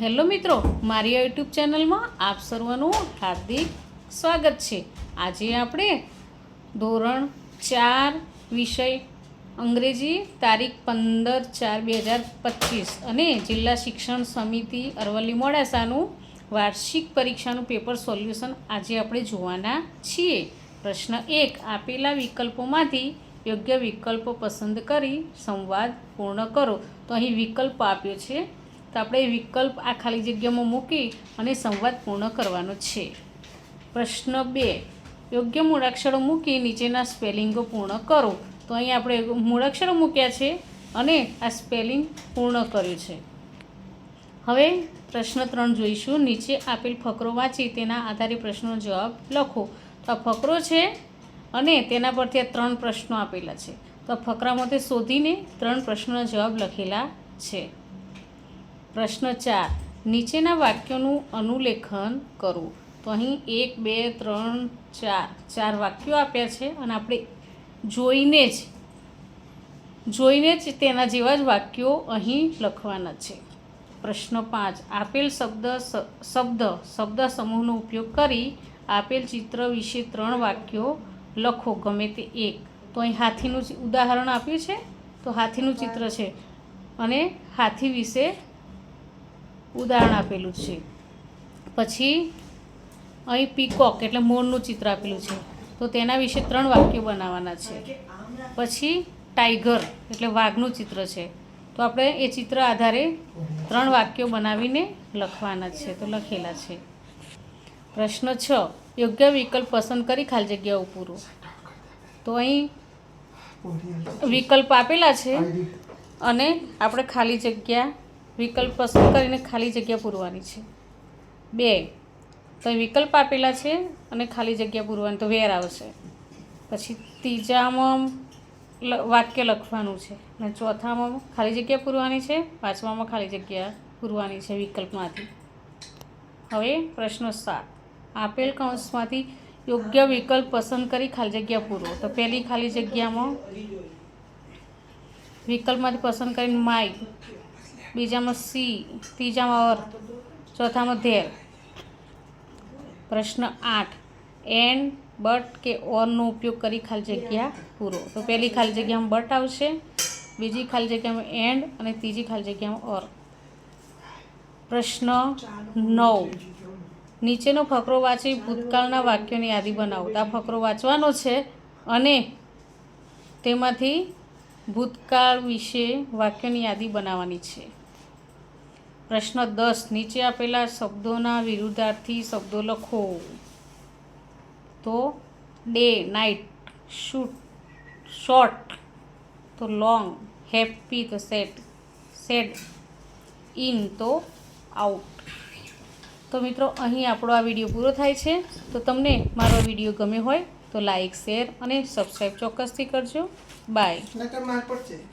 Hello મિત્રો, મારી YouTube ચેનલમાં આપ સર્વનું હાર્દિક સ્વાગત છે. આજે આપણે ધોરણ ચાર વિષય અંગ્રેજી તારીખ પંદર ચાર બે હજાર પચીસ અને જિલ્લા શિક્ષણ સમિતિ અરવલ્લી મોડાસાનું વાર્ષિક પરીક્ષાનું પેપર સોલ્યુશન આજે આપણે જોવાના છીએ. પ્રશ્ન એક, આપેલા વિકલ્પોમાંથી યોગ્ય વિકલ્પો પસંદ કરી સંવાદ પૂર્ણ કરો. તો અહીં વિકલ્પ આપ્યો છે તો આપણે વિકલ્પ આ ખાલી જગ્યામાં મૂકી અને સંવાદ પૂર્ણ કરવાનો છે. પ્રશ્ન બે, યોગ્ય મૂળાક્ષરો મૂકી નીચેના સ્પેલિંગો પૂર્ણ કરો. તો અહીં આપણે મૂળાક્ષરો મૂક્યા છે અને આ સ્પેલિંગ પૂર્ણ કર્યું છે. હવે પ્રશ્ન ત્રણ જોઈશું. નીચે આપેલ ફકરો વાંચી તેના આધારે પ્રશ્નનો જવાબ લખો. તો આ ફકરો છે અને તેના પરથી આ ત્રણ પ્રશ્નો આપેલા છે. તો આ ફકરામાંથી શોધીને ત્રણ પ્રશ્નોના જવાબ લખેલા છે. પ્રશ્ન ચાર. નીચેના વાક્યોનું અનુલેખન કરવું. તો અહીં એક, બે, ત્રણ, ચાર. ચાર વાક્યો આપ્યા છે અને આપણે જોઈને જ જોઈને જ તેના જેવા જ વાક્યો અહીં લખવાના છે. પ્રશ્ન પાંચ. આપેલ શબ્દ શબ્દ શબ્દ સમૂહનો ઉપયોગ કરી આપેલ ચિત્ર વિશે ત્રણ વાક્યો લખો, ગમે તે એક. તો અહીં હાથીનું ઉદાહરણ આપ્યું છે. તો હાથીનું ચિત્ર છે. અને હાથી વિશે ઉદાહરણ આપેલું છે. પછી અહીં પીકોક એટલે મોરનું ચિત્ર આપેલું છે. તો તેના વિશે ત્રણ વાક્યો બનાવવાના છે. પછી ટાઈગર એટલે વાઘનું ચિત્ર છે. તો આપણે એ ચિત્ર આધારે ત્રણ વાક્યો બનાવીને લખવાના છે. તો લખેલા છે. પ્રશ્ન છ, યોગ્ય વિકલ્પ પસંદ કરી ખાલી જગ્યાઓ પૂરો તો અહીં વિકલ્પ આપેલા છે અને આપણે ખાલી જગ્યા વિકલ્પ પસંદ કરીને ખાલી જગ્યા પૂરવાની છે. બે તો વિકલ્પ આપેલા છે અને ખાલી જગ્યા પૂરવાની, તો વેર આવશે. પછી ત્રીજામાં વાક્ય લખવાનું છે. અને ચોથામાં ખાલી જગ્યા પૂરવાની છે, પાંચમામાં ખાલી જગ્યા પૂરવાની છે વિકલ્પમાંથી. હવે પ્રશ્ન સાત. આપેલ કૌંસમાંથી યોગ્ય વિકલ્પ પસંદ કરી ખાલી જગ્યા પૂરો. તો પહેલી ખાલી જગ્યામાં વિકલ્પમાંથી પસંદ કરીને માય બીજામાં સી, ત્રીજામાં અર્થ ચોથામાં ધેર. પ્રશ્ન આઠ. એન્ડ બટ કે ઓરનો ઉપયોગ કરી ખાલી જગ્યા પૂરો. તો પહેલી ખાલી જગ્યામાં બટ આવશે, બીજી ખાલી જગ્યામાં એન્ડ અને ત્રીજી ખાલી જગ્યામાં ઓર. પ્રશ્ન નવ. નીચેનો ફકરો વાંચી ભૂતકાળના વાક્યોની યાદી બનાવો. તો આ ફકરો વાંચવાનો છે અને તેમાંથી ભૂતકાળ વિશે વાક્યોની યાદી બનાવવાની છે. પ્રશ્ન દસ, નીચે આપેલા શબ્દોના વિરુદ્ધાર્થી શબ્દો લખો. તો, ડે, નાઇટ, શૂટ, શોર્ટ, તો લોંગ હેપી તો સેટ સેડ, ઇન, તો આઉટ. તો મિત્રો, અહીં આપણો આ વીડિયો પૂરો થાય છે. તો તમને મારો વીડિયો ગમ્યો હોય તો લાઈક શેર અને સબસ્ક્રાઈબ ચોક્કસથી કરજો. બાય.